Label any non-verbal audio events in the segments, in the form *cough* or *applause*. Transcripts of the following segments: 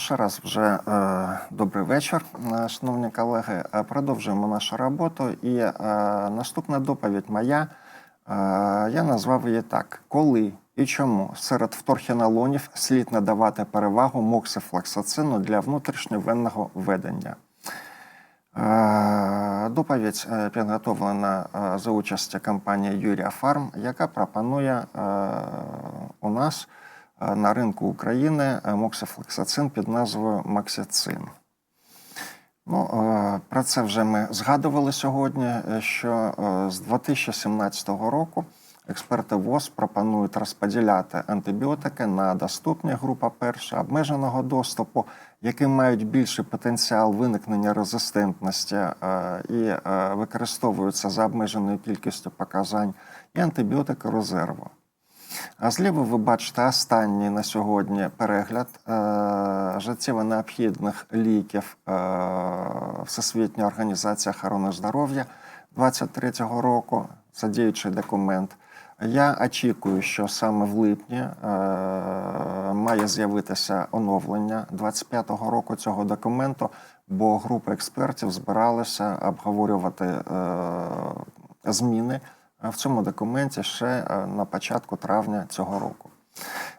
ще раз вже е, добрий вечір, е, шановні колеги. Е, Продовжуємо нашу роботу. І е, наступна доповідь моя. Е, я назвав її так: коли і чому серед вторхінолонів слід надавати перевагу моксифлоксацину для внутрішньовенного введення. Е, Доповідь підготовлена за участі компанії Юрія Фарм, яка пропонує у нас на ринку України е, моксифлоксацин під назвою Максицин. Ну, е, про це вже ми згадували сьогодні, е, що е, з 2017 року експерти ВОЗ пропонують розподіляти антибіотики на доступні група перша обмеженого доступу, які мають більший потенціал виникнення резистентності е, і е, використовуються за обмеженою кількістю показань, і антибіотики резерву. А зліва ви бачите останній на сьогодні перегляд е, життєво необхідних ліків е, Всесвітньої організації охорони здоров'я 23-го року. Це діючий документ. Я очікую, що саме в липні е, має з'явитися оновлення 25-го року цього документу, бо група експертів збиралася обговорювати е, зміни в цьому документі ще е, на початку травня цього року.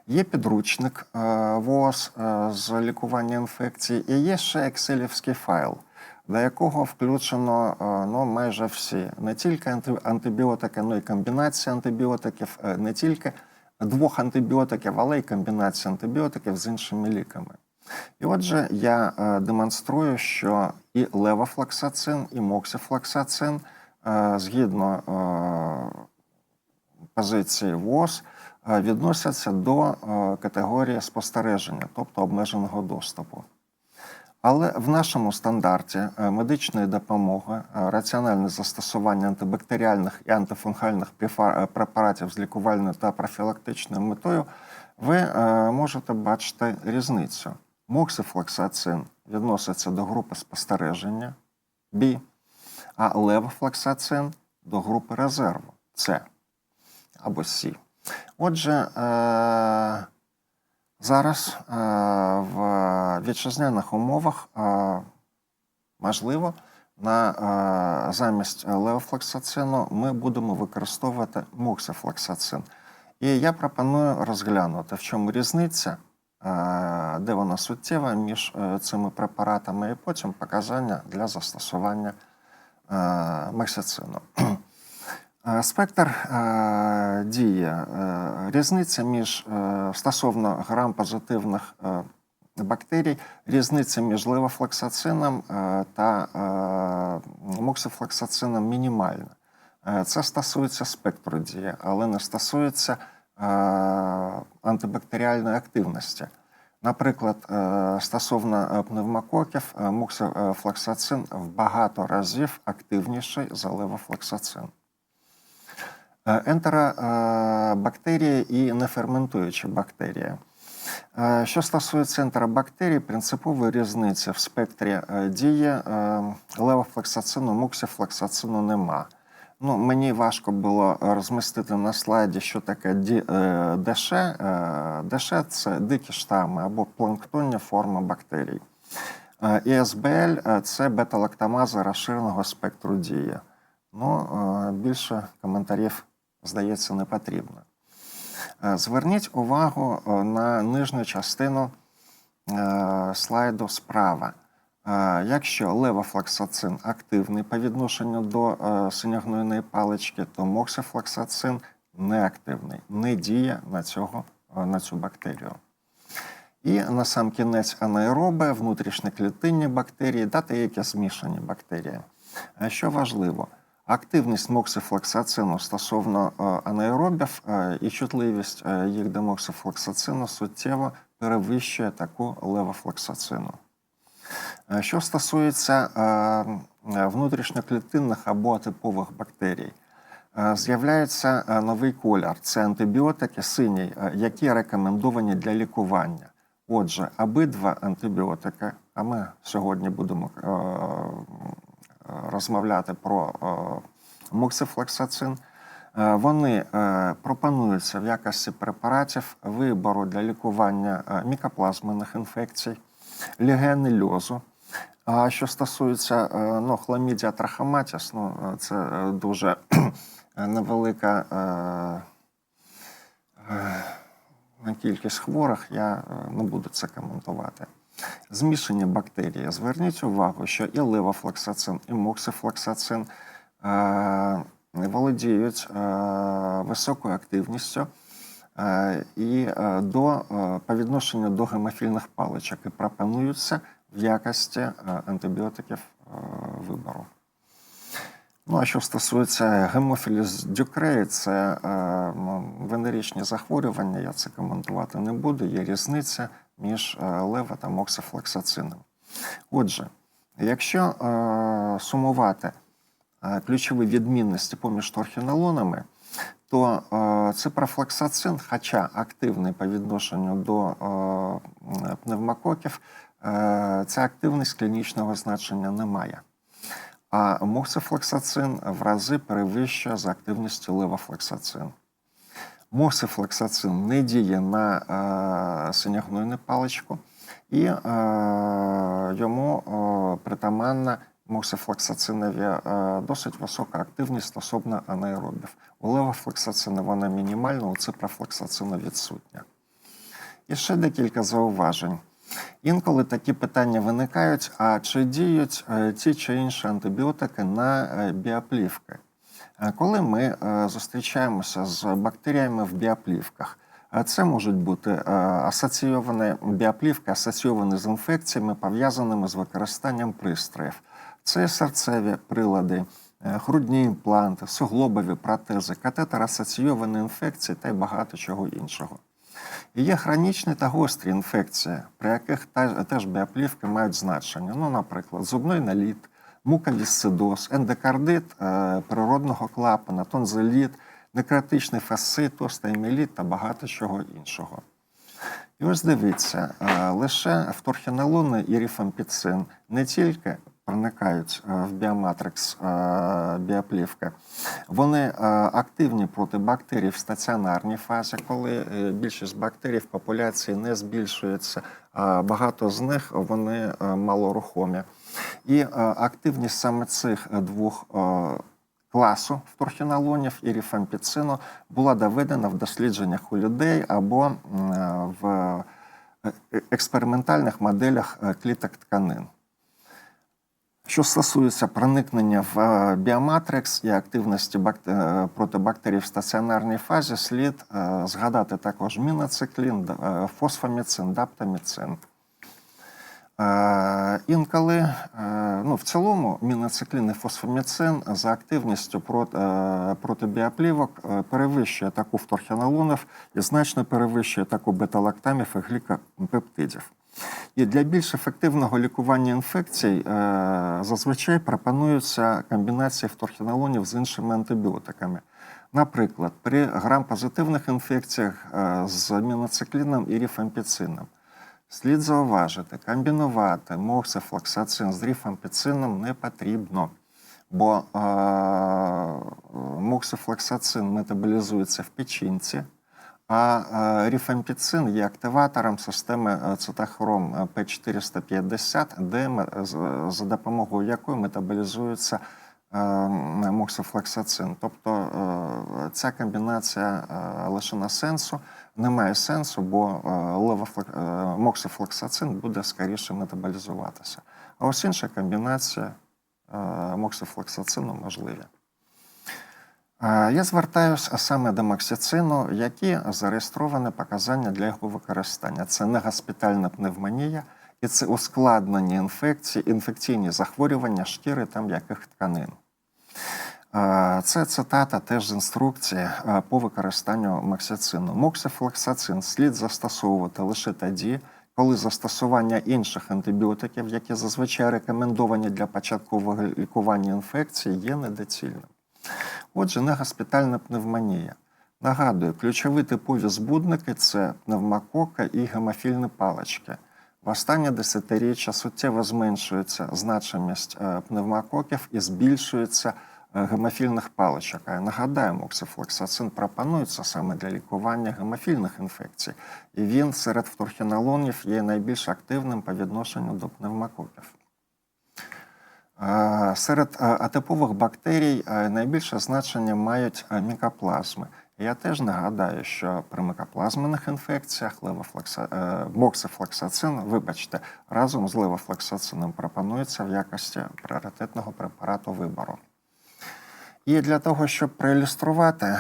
Є підручник е, ВОЗ е, з лікування інфекцій, і є ще екселівський файл, до якого включено е, ну, майже всі не тільки антибіотики, але й комбінація антибіотиків, е, не тільки двох антибіотиків, але й комбінація антибіотиків з іншими ліками. І отже, я е, демонструю, що і левофлоксацин, і моксифлоксацин е, згідно е, позиції ВОЗ е, відносяться до е, категорії спостереження, тобто обмеженого доступу. Але в нашому стандарті е, медичної допомоги е, раціональне застосування антибактеріальних і антифунгальних е, препаратів з лікувальною та профілактичною метою ви е, можете бачити різницю. Моксифлоксацин відноситься до групи спостереження B, а левофлоксацин до групи резерву С або С. Отже, е, зараз е, в вітчизняних умовах е, можливо на замість леофлоксацину ми будемо використовувати моксифлоксацин. І я пропоную розглянути, в чому різниця, де вона суттєва між цими препаратами, і потім показання для застосування е. *clears throat* Е, Спектр е, дії, е, різниця між стосовно грам позитивних бактерій, різниця між левофлоксацином е, та е, мінімальна. Це стосується спектру дії, але не стосується антибактеріальної активності. Наприклад, е, стосовно е, пневмококів, е, моксифлоксацин в багато разів активніший за левофлоксацин. Ентеробактерії і неферментуючі бактерії. Що стосується ентеробактерій, принципової різниці в спектрі дії левофлоксацину, муксифлоксацину нема. Ну, мені важко було розмістити на слайді, що таке ді- е, ДШ. Е, ДШ – це дикі штами або планктонні форми бактерій. Е, І СБЛ е, це бета-лактамази розширеного спектру дії. Ну, е, більше коментарів, здається, не потрібно. Е, Зверніть увагу е, на нижню частину е, слайду справа. Е, Якщо левофлоксацин активний по відношенню до е, синягнойної палички, то моксифлоксацин неактивний, не діє на, цього, е, на цю бактерію. І на сам кінець анаероби, внутрішньоклітинні бактерії та деякі змішані бактерії. Що важливо, активність моксифлоксацину стосовно анаеробів і чутливість їх до моксифлоксацину суттєво перевищує таку левофлоксацину. Е, Що стосується е, внутрішньоклітинних або атипових бактерій, е, з'являється новий колір це антибіотики синій, які рекомендовані для лікування. Отже, обидва антибіотики, а ми сьогодні будемо розмовляти про моксифлоксацин, е, вони пропонуються в якості препаратів вибору для лікування мікоплазмених інфекцій. легіонельозу. А що стосується е, ну, хламідія трахоматіс, ну, е, це е, дуже *clears throat* невелика е, кількість хворих, я не буду це коментувати. Змішані бактерії. Зверніть увагу, що і левофлоксацин, і моксифлоксацин володіють високою активністю і до, по відношенню до гемофільних паличок і пропонуються в якості е, антибіотиків е, вибору. Ну, а що стосується гемофіліз дюкреї, це е, ну, захворювання, я це коментувати не буду. Є різниця між лево та моксифлоксацином. Отже, якщо сумувати ключові відмінності поміж торхінолонами, то ципрофлоксацин, хоча активний по відношенню до пневмококів, ця активність клінічного значення не має. А моксифлоксацин в рази перевищує за активністю левофлоксацин. Моксифлоксацин не діє на е, синягнойну паличку, і е, йому е, притаманна моксифлоксацинові е, досить висока активність стосовно анаеробів. У левофлоксацина вона мінімальна, у ципрофлоксацину відсутня. І ще декілька зауважень. Інколи такі питання виникають: а чи діють е, ті чи інші антибіотики на е, біоплівки? Е, Коли ми зустрічаємося з бактеріями в біоплівках, це можуть бути асоційовані біоплівки, асоційовані з інфекціями, пов'язаними з використанням пристроїв. Це серцеві прилади, грудні імпланти, суглобові протези, катетер асоційовані інфекції та й багато чого іншого. Є хронічні та гострі інфекції, при яких теж біоплівки мають значення. Ну, наприклад, зубний наліт, муковісцидоз, ендокардит е, природного клапана, тонзиліт, некротичний фасцит, остеоміліт та багато чого іншого. І ось дивіться, е, лише вторхінолони і ріфампіцин не тільки проникають е, в біоматрикс е, біоплівки, вони е, активні проти бактерій в стаціонарній фазі, коли більшість бактерій в популяції не збільшується, а багато з них вони малорухомі. І активність саме цих двох класу вторхінолонів і ріфампіцину була доведена в дослідженнях у людей або в експериментальних моделях кліток тканин. Що стосується проникнення в е, біоматрикс і активності е, проти бактерій в стаціонарній фазі, слід е, згадати також міноциклін, фосфоміцин, даптаміцин. Інколи, ну, в цілому, міноциклін і фосфоміцин за активністю проти, проти біоплівок перевищує таку вторхінолонів і значно перевищує таку бета-лактамів і глікопептидів. І для більш ефективного лікування інфекцій е, зазвичай пропонуються комбінації вторхінолонів з іншими антибіотиками. Наприклад, при грам-позитивних інфекціях е, з міноцикліном і ріфампіцином. Слід зауважити, комбінувати моксифлоксацин з ріфампіцином не потрібно, бо е, моксифлоксацин метаболізується в печінці, а е, ріфампіцин є активатором системи е, цитохром П450, де за допомогою якої метаболізується е. Тобто е, ця комбінація е, лишена сенсу. Немає сенсу, бо е, е, буде скоріше метаболізуватися. А ось інша комбінація е, моксифлоксацину можливі. Я звертаюся саме до моксицину, які зареєстровані показання для його використання. Це негоспітальна пневмонія і це ускладнені інфекції, інфекційні захворювання шкіри та м'яких тканин. Це цитата теж з інструкції по використанню моксицину. Моксифлоксацин слід застосовувати лише тоді, коли застосування інших антибіотиків, які зазвичай рекомендовані для початкового лікування інфекції, є недоцільним. Отже, негоспітальна пневмонія. Нагадую, ключові типові збудники це пневмокока і гемофільні палички. В останнє десятиріччя суттєво зменшується значимість е, пневмококів і збільшується е, гемофільних паличок. А я нагадаю, моксифлоксацин пропонується саме для лікування гемофільних інфекцій, і він серед вторхінолонів є найбільш активним по відношенню до пневмококів. Серед атипових бактерій найбільше значення мають мікоплазми. Я теж нагадаю, що при микоплазмених інфекціях левофлокса... е, моксифлоксацин, вибачте, разом з левофлоксацином пропонується в якості пріоритетного препарату вибору. І для того, щоб проілюструвати е,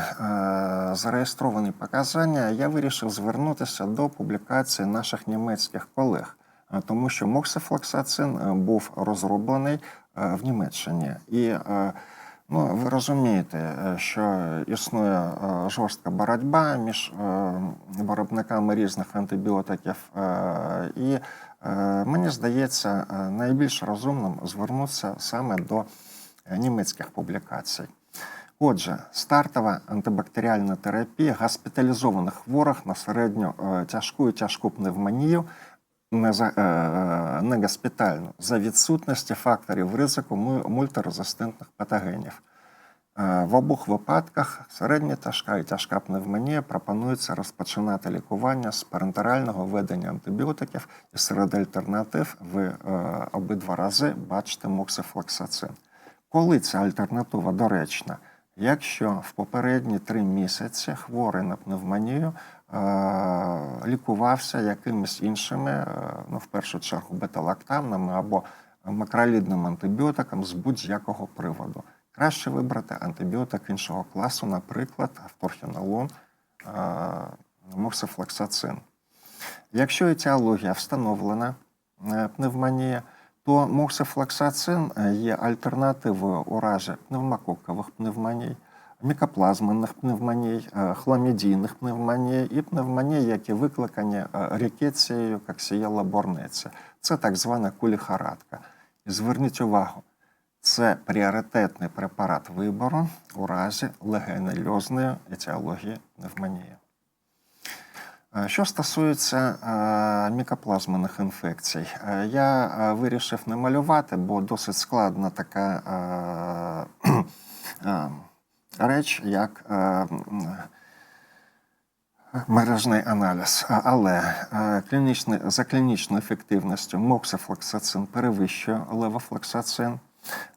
зареєстровані показання, я вирішив звернутися до публікації наших німецьких колег, е, тому що моксифлоксацин е, був розроблений в Німеччині. І е, ну, ви розумієте, е, що існує е, жорстка боротьба між е, виробниками різних антибіотиків, е, і е, мені здається, е, найбільш розумним звернутися саме до е, німецьких публікацій. Отже, стартова антибактеріальна терапія госпіталізованих хворих на середньо е, тяжку і тяжку пневмонію не, за, е, не госпітальну за відсутності факторів ризику му- мультирезистентних патогенів. Е, В обох випадках середня тяжка і тяжка пневмонія пропонується розпочинати лікування з парентерального введення антибіотиків і серед альтернатив ви е, обидва рази бачите моксифлоксацин. Коли ця альтернатива доречна? Якщо в попередні три місяці хворий на пневмонію лікувався якимись іншими, е, ну, в першу чергу, бета-лактамними або макролідним антибіотиком з будь-якого приводу. Краще вибрати антибіотик іншого класу, наприклад, авторхінолон, е, моксифлоксацин. Якщо етіологія встановлена е, пневмонія, то моксифлоксацин е, є альтернативою у разі пневмококових пневмоній, мікоплазменних пневмоній, е, хламідійних пневмоній і пневмоній, які викликані е, рікецією коксієла борнеці. Це так звана куліхарадка. І зверніть увагу, це пріоритетний препарат вибору у разі легенельозної етіології пневмонії. Е, Що стосується мікоплазмених інфекцій, я вирішив не малювати, бо досить складна така *clears throat* реч, як е, мережний аналіз. Але е, клінічний, за клінічною ефективністю моксифлоксацин перевищує левофлоксацин.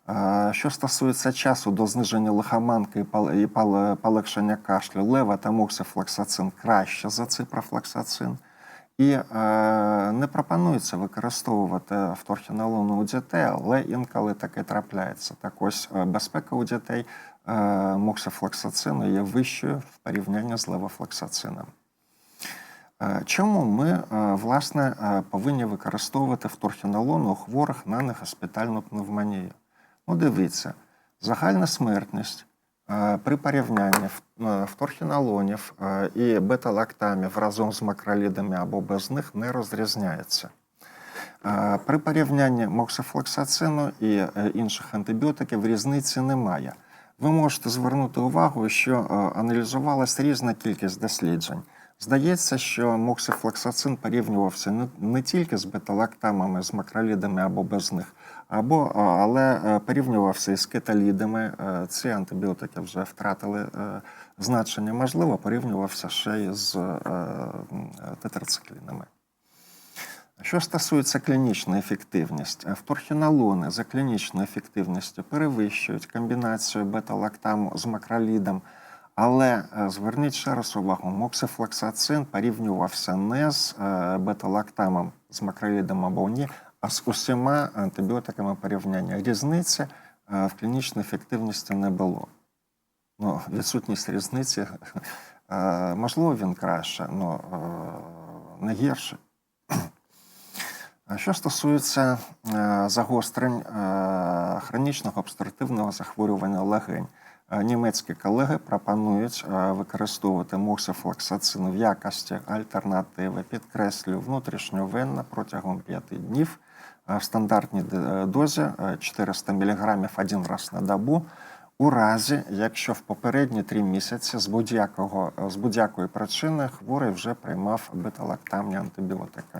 Е, Що стосується часу до зниження лихоманки і полегшення кашлю, лева та моксифлоксацин краще за ципрофлоксацин. І е, не пропонується використовувати вторхінолон у дітей, але інколи таке трапляється. Так ось безпека у дітей моксифлоксацину є вищою в порівнянні з левофлоксацином. Е, Чому ми е, власне е, повинні використовувати вторхінолон у хворих на негоспітальну пневмонію? Ну, дивіться, загальна смертність е, при порівнянні е, вторхінолонів е, і бета-лактамів разом з макролідами або без них не розрізняється. Е, При порівнянні моксифлоксацину і е, інших антибіотиків різниці немає. Ви можете звернути увагу, що е, аналізувалась різна кількість досліджень. Здається, що моксифлоксацин порівнювався не, не тільки з бета-лактамами, з макролідами або без них, або, е, але е, порівнювався із кеталідами. Ці антибіотики вже втратили значення. Можливо, порівнювався ще й з тетрациклінами. Що стосується клінічної ефективності, вторхінолони за клінічною ефективністю перевищують комбінацію бета-лактаму з макролідом, але е, зверніть ще раз увагу, моксифлоксацин порівнювався не з е, бета-лактамом з макролідом або ні, а з усіма антибіотиками порівняння. Різниці е, в клінічній ефективності не було. Ну, відсутність різниці, *laughs* е, можливо, він краще, але не гірше. Що стосується е, загострень е, хронічного обструктивного захворювання легень, е, німецькі колеги пропонують використовувати моксифлоксацин в якості альтернативи, підкреслюю, внутрішньовенно протягом 5 днів в стандартній дозі е, 400 мг один раз на добу. У разі, якщо в попередні три місяці з будь-якого з будь-якої причини хворий вже приймав бета-лактамні антибіотики.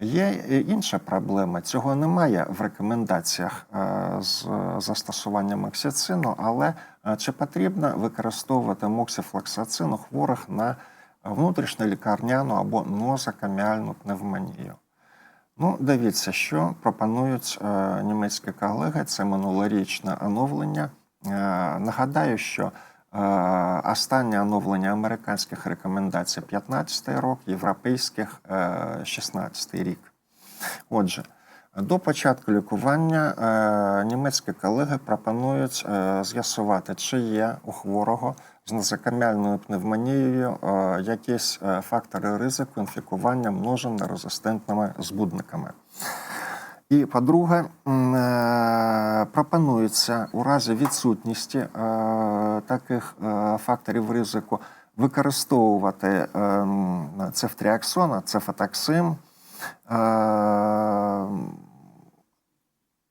Є інша проблема. Цього немає в рекомендаціях е, з застосуванням оксицину, але е, чи потрібно використовувати моксифлоксацин у хворих на внутрішньолікарняну або нозокаміальну пневмонію? Ну, дивіться, що пропонують е, німецькі колеги. Це минулорічне оновлення. Е, нагадаю, що е, останнє оновлення американських рекомендацій 15 рік, європейських е, 16 рік. Отже, до початку лікування е, німецькі колеги пропонують е, з'ясувати, чи є у хворого з нозокаміальною пневмонією е, якісь е, фактори ризику інфікування множинно-резистентними збудниками. І по-друге, е, пропонується у разі відсутності е, таких е, факторів ризику використовувати е, м, цефтріаксон, цефатаксим,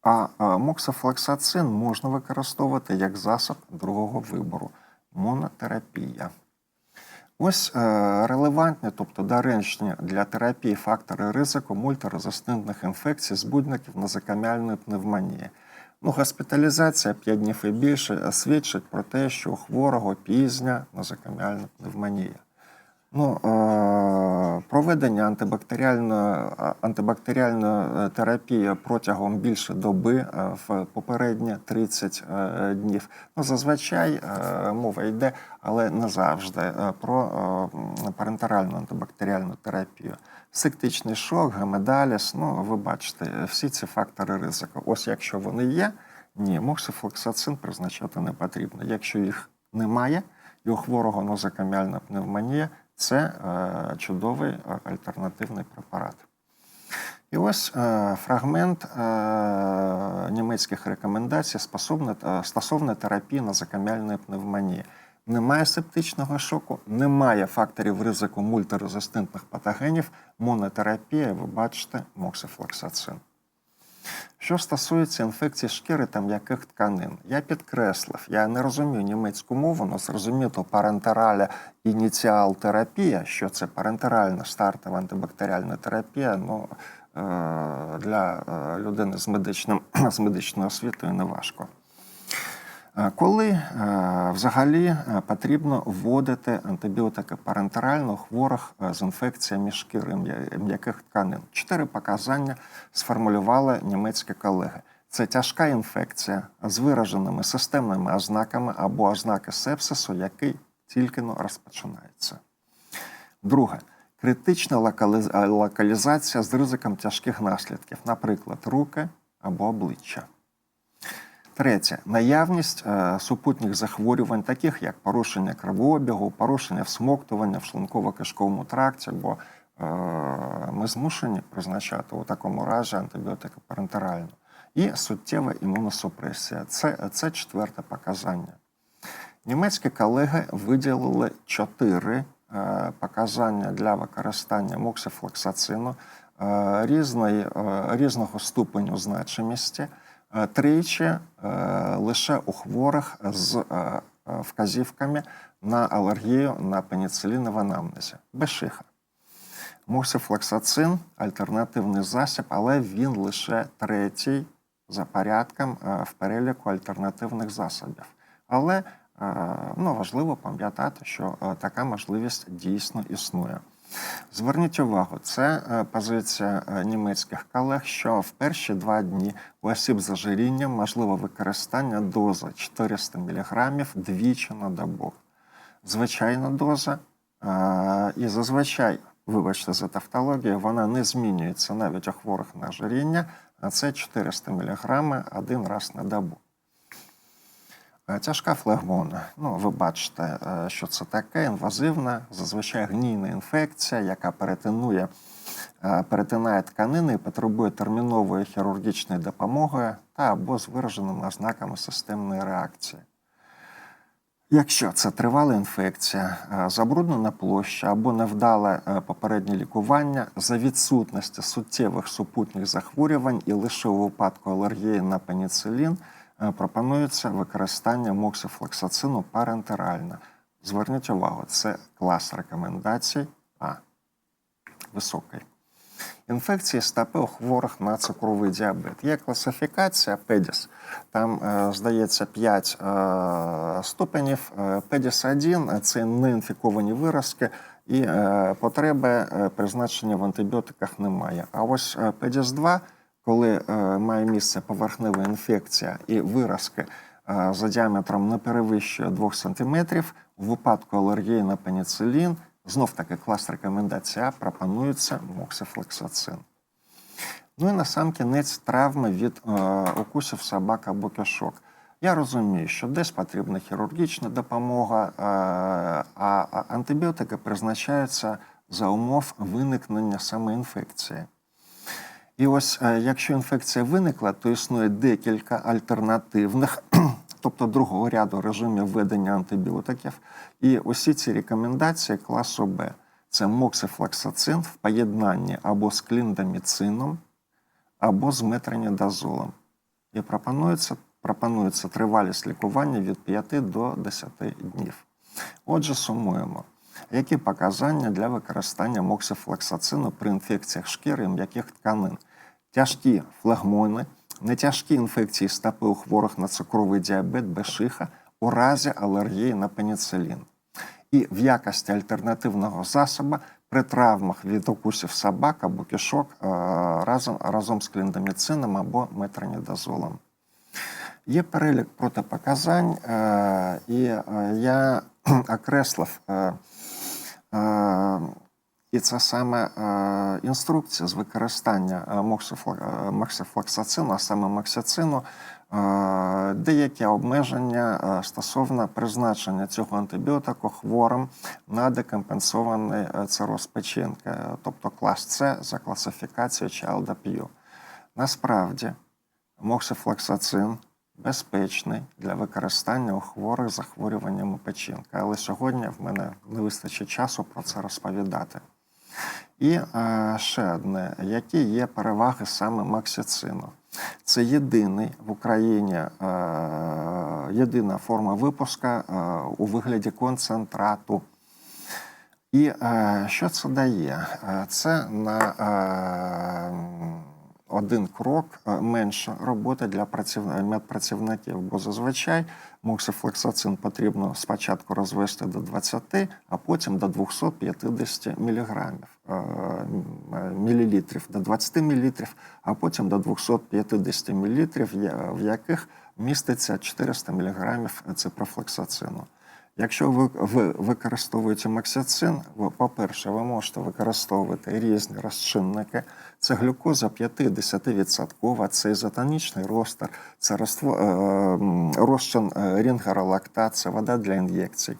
а моксофлоксацин можна використовувати як засіб другого вибору монотерапія. Ось е, релевантні, тобто доречні для терапії фактори ризику мультирезистентних інфекцій збудників нозокаміальної пневмонії. Ну, госпіталізація 5 днів і більше свідчить про те, що у хворого пізня нозокаміальна пневмонія. Ну, проведення антибактеріальної, антибактеріальної е, терапії протягом більше доби е, в попередні 30 е, днів. Ну, зазвичай мова йде, але не завжди, про парентеральну антибактеріальну терапію. Сектичний шок, гемедаліс, ну, ви бачите, всі ці фактори ризику. Ось якщо вони є, ні, моксифлоксацин призначати не потрібно. Якщо їх немає, і у хворого нозокаміальна пневмонія це е, чудовий е, альтернативний препарат. І ось е, фрагмент німецьких рекомендацій стосовно, терапії нозокаміальної пневмонії. Немає септичного шоку, немає факторів ризику мультирезистентних патогенів. Монотерапія, ви бачите, моксифлоксацин. Що стосується інфекції шкіри та м'яких тканин, я підкреслив, я не розумію німецьку мову, але зрозуміти парентераля ініціал терапія, що це парентеральна стартова антибактеріальна терапія, ну, е, для е, людини з, медичним, *clears throat* з медичною освітою неважко. Е, Коли е, взагалі е, потрібно вводити антибіотики парентерально хворих е, з інфекціями шкіри м'яких тканин? Чотири показання сформулювали німецькі колеги. Це тяжка інфекція з вираженими системними ознаками або ознаки сепсису, який тільки розпочинається. Друге критична локалізація з ризиком тяжких наслідків, наприклад, руки або обличчя. Третє наявність е, супутніх захворювань, таких як порушення кровообігу, порушення всмоктування в шлунково-кишковому тракті, бо е, ми змушені призначати у такому разі антибіотики парентерально. І суттєва імуносупресія. Це, це четверте показання. Німецькі колеги виділили чотири е, показання для використання моксифлоксацину е, різної, е, різного ступеню значимості, тричі е, лише у хворих з е, е, вказівками на алергію на пеніцилін в анамнезі, без шиха. Альтернативний засіб, але він лише третій за порядком е, в переліку альтернативних засобів. Але е, ну, важливо пам'ятати, що е, така можливість дійсно існує. Зверніть увагу, це е, позиція е, німецьких колег, що в перші два дні у осіб з ожирінням можливо використання дози 400 мг двічі на добу. Звичайна доза, е, і зазвичай, вибачте за тавтологію, вона не змінюється навіть у хворих на ожиріння, а це 400 мг один раз на добу. Е, Тяжка флегмона. Ну, ви бачите, е, що це таке інвазивна, зазвичай гнійна інфекція, яка перетинує, е, перетинає тканини і потребує термінової хірургічної допомоги та або з вираженими ознаками системної реакції. Якщо це тривала інфекція, забруднена площа або невдале попереднє лікування за відсутності суттєвих супутніх захворювань і лише у випадку алергії на пеніцилін пропонується використання моксифлоксацину парентерально. Зверніть увагу, це клас рекомендацій А. Високий. Інфекції стопи у хворих на цукровий діабет. Є класифікація PEDIS. Там, е, здається, 5 е, ступенів. Е, PEDIS 1 – це неінфіковані виразки, і е, потреби е, призначення в антибіотиках немає. А ось е, PEDIS 2, коли е, має місце поверхнева інфекція і виразки е, за діаметром не перевищує 2 см, у випадку алергії на пеніцилін, знов таки клас рекомендацій А пропонується моксифлексацин. Ну і на сам кінець травми від е, укусів собак або кишок. Я розумію, що десь потрібна хірургічна допомога, е, а антибіотики призначаються за умов виникнення саме інфекції. І ось е, якщо інфекція виникла, то існує декілька альтернативних, *clears throat* тобто другого ряду режимів введення антибіотиків. І усі ці рекомендації класу Б це моксифлоксацин в поєднанні або з кліндаміцином, або з метронідазолом. І пропонується, пропонується тривалість лікування від 5 до 10 днів. Отже, сумуємо. Які показання для використання моксифлоксацину при інфекціях шкіри м'яких тканин? Тяжкі флегмони, нетяжкі інфекції стопи у хворих на цукровий діабет без шиха у разі алергії на пеніцилін. І в якості альтернативного засобу при травмах від укусів собак або кишок е, разом, разом з кліндаміцином або метронідазолом. Є перелік протипоказань, е, і е, я *clears throat* окреслив, і це саме е, інструкція з використання е, моксифло- е, а саме моксицину, е, деякі обмеження стосовно призначення цього антибіотику хворим на декомпенсований цироз печінки, тобто клас С за класифікацією CHILD-APU. Насправді, моксифлоксацин безпечний для використання у хворих захворюваннями печінки. Але сьогодні в мене не вистачить часу про це розповідати. І е, ще одне, які є переваги саме максицину. Це єдиний в Україні е, єдина форма випуска е, у вигляді концентрату. І що це дає? Це на один крок е, менше роботи для праців- медпрацівників, бо зазвичай моксифлоксацин потрібно спочатку розвести до 20, а потім до 250 міліграмів, е, е, мілілітрів, до 20 мілілітрів, а потім до 250 мілілітрів, в яких міститься 400 міліграмів ципрофлоксацину. Якщо ви, ви використовуєте максицин, ви, по-перше, ви можете використовувати різні розчинники. Це глюкоза 5-10%, це ізотонічний розтер, це е, розчин е, рінгеролактат, це вода для ін'єкцій.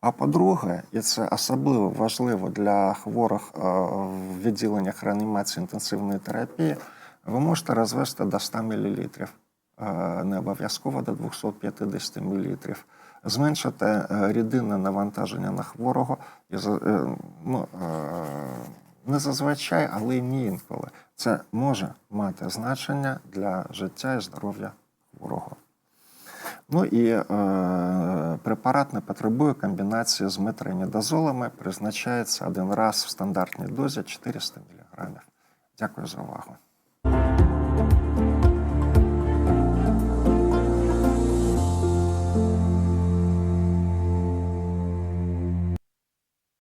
А по-друге, і це особливо важливо для хворих е, в відділеннях реанімації інтенсивної терапії, ви можете розвести до 100 мл, не обов'язково до 250 мл зменшити е, рідинне навантаження на хворого і е, ну, е, не зазвичай, але й не інколи. Це може мати значення для життя і здоров'я хворого. Ну і е, препарат не потребує комбінації з метронідазолами, призначається один раз в стандартній дозі 400 мг. Дякую за увагу.